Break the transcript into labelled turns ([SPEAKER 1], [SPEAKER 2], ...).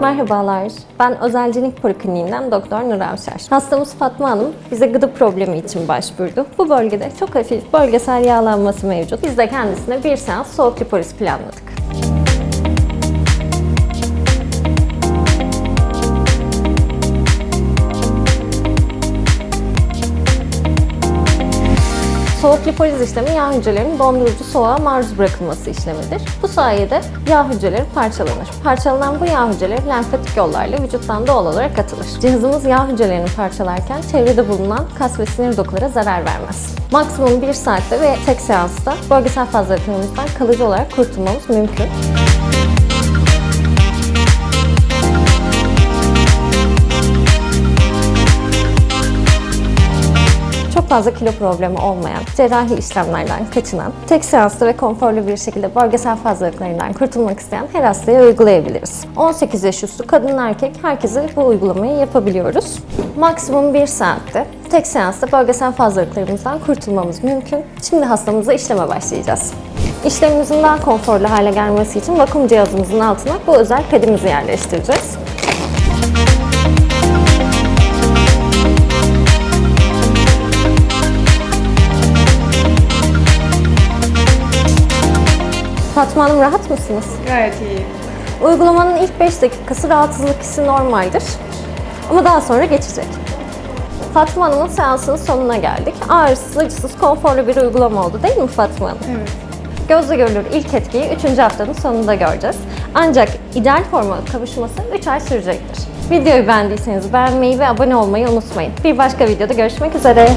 [SPEAKER 1] Merhabalar, ben Özelcilik Polikliniğinden Doktor Nur Avşar. Hastamız Fatma Hanım bize gıda problemi için başvurdu. Bu bölgede çok hafif bölgesel yağlanması mevcut. Biz de kendisine bir seans soğuk lipoliz planladık. Soğuk lipoliz işlemi yağ hücrelerinin dondurucu soğuğa maruz bırakılması işlemidir. Bu sayede yağ hücreleri parçalanır. Parçalanan bu yağ hücreleri lenfatik yollarla vücuttan doğal olarak atılır. Cihazımız yağ hücrelerini parçalarken çevrede bulunan kas ve sinir dokulara zarar vermez. Maksimum 1 saatte ve tek seansta bölgesel fazlalıklarımızdan kalıcı olarak kurtulmamız mümkün. Çok fazla kilo problemi olmayan, cerrahi işlemlerden kaçınan, tek seansta ve konforlu bir şekilde bölgesel fazlalıklarından kurtulmak isteyen her hastaya uygulayabiliriz. 18 yaş üstü kadın erkek herkese bu uygulamayı yapabiliyoruz. Maksimum 1 saatte tek seansta bölgesel fazlalıklarımızdan kurtulmamız mümkün. Şimdi hastamıza işleme başlayacağız. İşlemimizin daha konforlu hale gelmesi için vakum cihazımızın altına bu özel pedimizi yerleştireceğiz. Fatma Hanım rahat mısınız?
[SPEAKER 2] Gayet iyi.
[SPEAKER 1] Uygulamanın ilk 5 dakikası rahatsızlık hissi normaldir. Ama daha sonra geçecek. Fatma Hanım'ın seansının sonuna geldik. Ağrısız, acısız, konforlu bir uygulama oldu değil mi Fatma Hanım?
[SPEAKER 2] Evet.
[SPEAKER 1] Gözle görülür ilk etkiyi 3. haftanın sonunda göreceğiz. Ancak ideal forma kavuşması 3 ay sürecektir. Videoyu beğendiyseniz beğenmeyi ve abone olmayı unutmayın. Bir başka videoda görüşmek üzere.